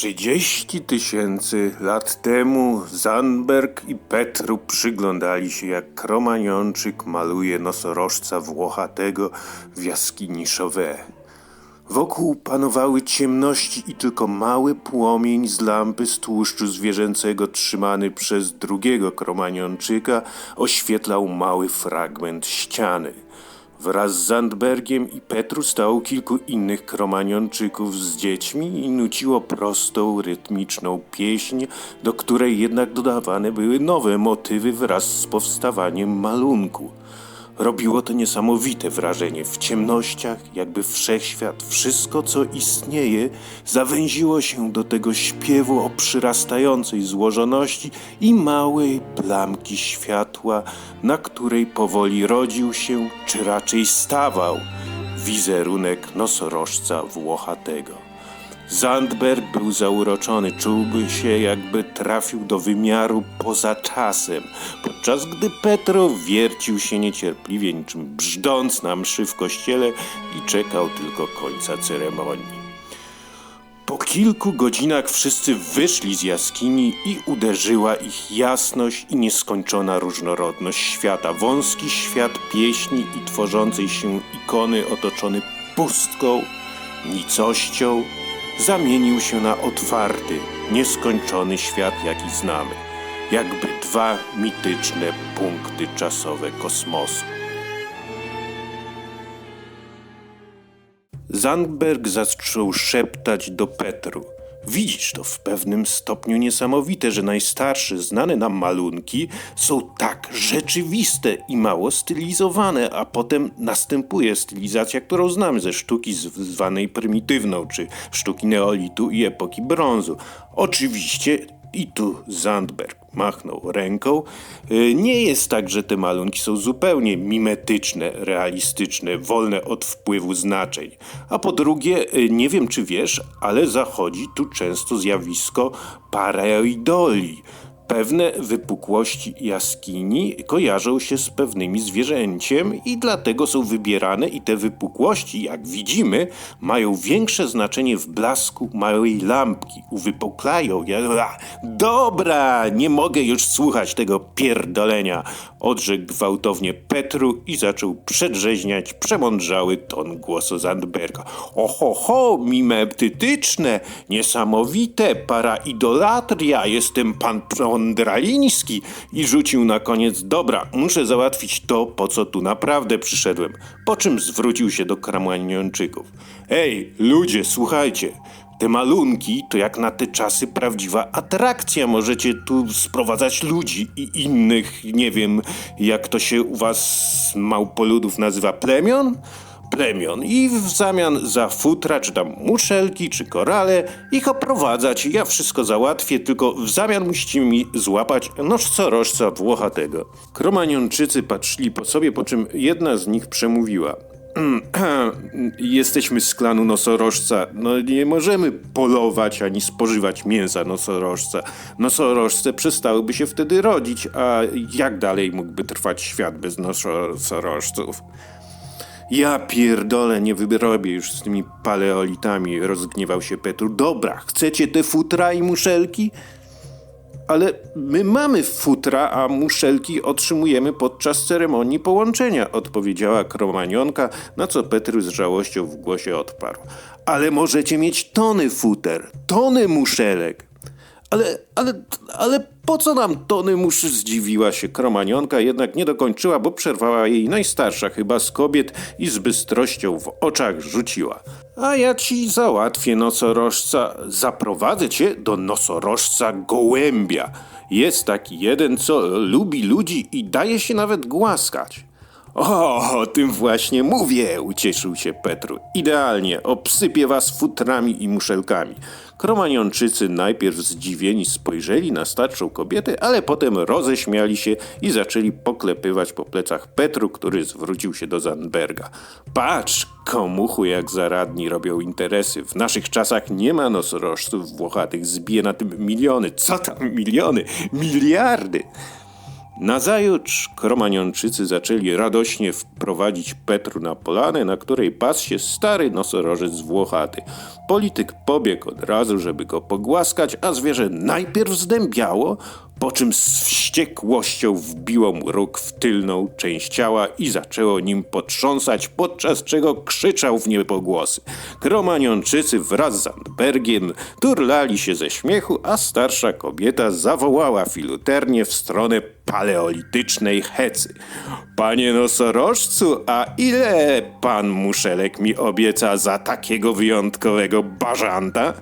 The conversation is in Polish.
Trzydzieści tysięcy lat temu Zandberg i Petru przyglądali się jak Kromanionczyk maluje nosorożca włochatego w jaskini Chauvet. Wokół panowały ciemności i tylko mały płomień z lampy z tłuszczu zwierzęcego trzymany przez drugiego Kromanionczyka oświetlał mały fragment ściany. Wraz z Zandbergiem i Petru stało kilku innych kromanionczyków z dziećmi i nuciło prostą, rytmiczną pieśń, do której jednak dodawane były nowe motywy wraz z powstawaniem malunku. Robiło to niesamowite wrażenie. W ciemnościach, jakby wszechświat, wszystko co istnieje, zawęziło się do tego śpiewu o przyrastającej złożoności i małej plamki światła, na której powoli rodził się, czy raczej stawał, wizerunek nosorożca włochatego. Zandberg był zauroczony, czułby się jakby trafił do wymiaru poza czasem, podczas gdy Petro wiercił się niecierpliwie niczym brzdąc na mszy w kościele i czekał tylko końca ceremonii. Po kilku godzinach wszyscy wyszli z jaskini i uderzyła ich jasność i nieskończona różnorodność świata. Wąski świat pieśni i tworzącej się ikony otoczony pustką, nicością, zamienił się na otwarty, nieskończony świat, jaki znamy, jakby dwa mityczne punkty czasowe kosmosu. Zandberg zaczął szeptać do Petru. Widzisz to w pewnym stopniu niesamowite, że najstarsze znane nam malunki są tak rzeczywiste i mało stylizowane, a potem następuje stylizacja, którą znamy ze sztuki zwanej prymitywną, czy sztuki neolitu i epoki brązu. Oczywiście i tu Zandberg machnął ręką. Y, Nie jest tak, że te malunki są zupełnie mimetyczne, realistyczne, wolne od wpływu znaczeń. A po drugie, y, nie wiem czy wiesz, ale zachodzi tu często zjawisko pareidolii. Pewne wypukłości jaskini kojarzą się z pewnymi zwierzęciem i dlatego są wybierane i te wypukłości, jak widzimy, mają większe znaczenie w blasku małej lampki. Uwypuklają. Ja, dobra, nie mogę już słuchać tego pierdolenia. Odrzekł gwałtownie Petru i zaczął przedrzeźniać przemądrzały ton głosu Zandberga. Oho, ho, mimetytyczne, niesamowite, paraidolatria, jestem pan Pondraliński i rzucił na koniec, dobra, muszę załatwić to, po co tu naprawdę przyszedłem, po czym zwrócił się do Kramaniończyków. Ej, ludzie, słuchajcie, te malunki to jak na te czasy prawdziwa atrakcja. Możecie tu sprowadzać ludzi i innych, nie wiem, jak to się u was małpoludów nazywa, plemion? Plemion i w zamian za futra, czy tam muszelki, czy korale, ich oprowadzać. Ja wszystko załatwię, tylko w zamian musicie mi złapać nożcorożca włochatego. Kromanionczycy patrzyli po sobie, po czym jedna z nich przemówiła. Jesteśmy z klanu nosorożca. No nie możemy polować ani spożywać mięsa nosorożca. Nosorożce przestałyby się wtedy rodzić, a jak dalej mógłby trwać świat bez nosorożców? Ja pierdolę, nie wyrobię już z tymi paleolitami, rozgniewał się Petru. Dobra, chcecie te futra i muszelki? Ale my mamy futra, a muszelki otrzymujemy podczas ceremonii połączenia, odpowiedziała kromanionka, na co Petru z żałością w głosie odparł. Ale możecie mieć tony futer, tony muszelek. Ale, ale, ale po co nam tony muszy? Zdziwiła się kromanionka, jednak nie dokończyła, bo przerwała jej najstarsza chyba z kobiet i z bystrością w oczach rzuciła. A ja ci załatwię nosorożca, zaprowadzę cię do nosorożca gołębia. Jest taki jeden, co lubi ludzi i daje się nawet głaskać. O, o tym właśnie mówię, ucieszył się Petru. Idealnie, obsypię was futrami i muszelkami. Kromanionczycy najpierw zdziwieni spojrzeli na starszą kobietę, ale potem roześmiali się i zaczęli poklepywać po plecach Petru, który zwrócił się do Zandberga. Patrz, komuchu jak zaradni robią interesy. W naszych czasach nie ma nosorożców włochatych, zbije na tym miliony. Co tam miliony? Miliardy! Nazajutrz kromanionczycy zaczęli radośnie wprowadzić Petru na polanę, na której pasł się stary nosorożec włochaty. Polityk pobiegł od razu, żeby go pogłaskać, a zwierzę najpierw zdębiało, po czym z wściekłością wbiło mu róg w tylną część ciała i zaczęło nim potrząsać, podczas czego krzyczał w niebogłosy. Kromanionczycy wraz z Andbergiem turlali się ze śmiechu, a starsza kobieta zawołała filuternie w stronę paleolitycznej hecy. Panie nosorożcu, a ile pan muszelek mi obieca za takiego wyjątkowego bażanta?